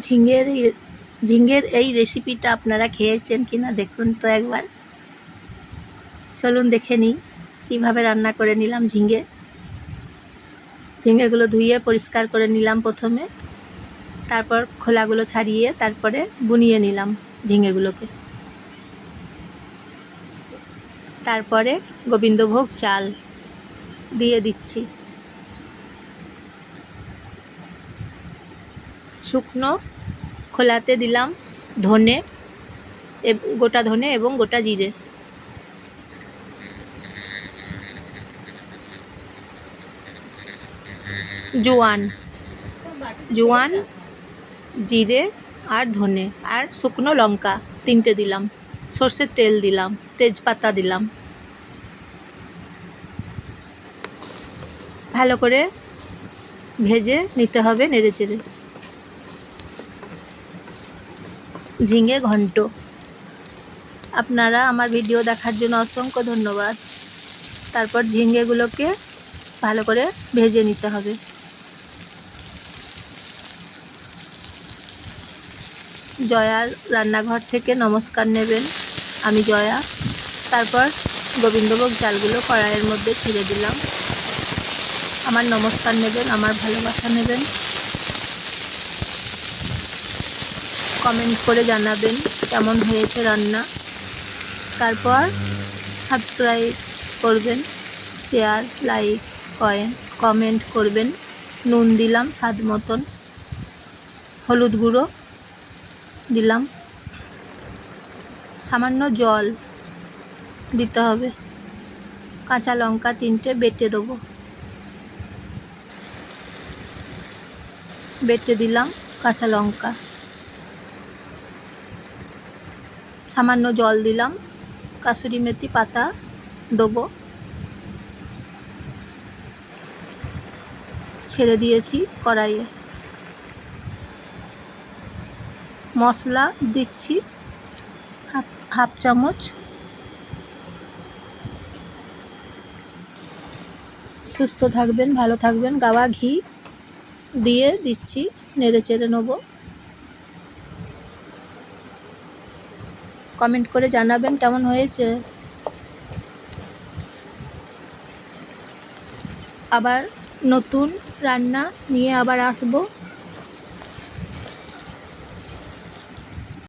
ঝিঙের ঝিঙের এই রেসিপিটা আপনারা খেয়েছেন কি না দেখুন তো একবার। চলুন দেখে নিই কীভাবে রান্না করে নিলাম ঝিঙে। ঝিঙেগুলো ধুয়ে পরিষ্কার করে নিলাম প্রথমে। তারপর খোলাগুলো ছাড়িয়ে তারপরে বুনিয়ে নিলাম ঝিঙেগুলোকে। তারপরে গোবিন্দভোগ চাল দিয়ে দিচ্ছি। শুকনো খোলাতে দিলাম ধনে গোটা ধনে এবং গোটা জিরে। জোয়ান জোয়ান, জিরে আর ধনে আর শুকনো লঙ্কা তিনটে দিলাম। সর্ষের তেল দিলাম, তেজপাতা দিলাম। ভালো করে ভেজে নিতে হবে নেড়ে চেড়ে ঝিঙে ঘন্ট। আপনারা আমার ভিডিও দেখার জন্য অসংখ্য ধন্যবাদ। তারপর ঝিঙেগুলোকে ভালো করে ভেজে নিতে হবে। জয়ার রান্নাঘর থেকে নমস্কার নেবেন আমি জয়া। তারপর গোবিন্দভোগ চালগুলো কড়াইয়ের মধ্যে ছেড়ে দিলাম। আমার নমস্কার নেবেন, আমার ভালোবাসা নেবেন। কমেন্ট করে জানাবেন কেমন হয়েছে রান্না। তারপর সাবস্ক্রাইব করবেন শেয়ার লাইক কয়েন কমেন্ট করবেন। নুন দিলাম স্বাদ মতন। হলুদ গুঁড়ো দিলাম। সামান্য জল দিতে হবে। কাঁচা লঙ্কা তিনটে বেটে দেবো। বেটে দিলাম কাঁচা লঙ্কা। সামান্য জল দিলাম। কাসুরি মেথি পাতা দেবো। ছেড়ে দিয়েছি কড়াইয়ে। মশলা দিচ্ছি হাফ হাফ চামচ। সুস্থ থাকবেন, ভালো থাকবেন। গাওয়া ঘি দিয়ে দিচ্ছি, নেড়ে চেড়ে নেব। কমেন্ট করে জানাবেন কেমন হয়েছে? আবার নতুন রান্না নিয়ে আবার আসব।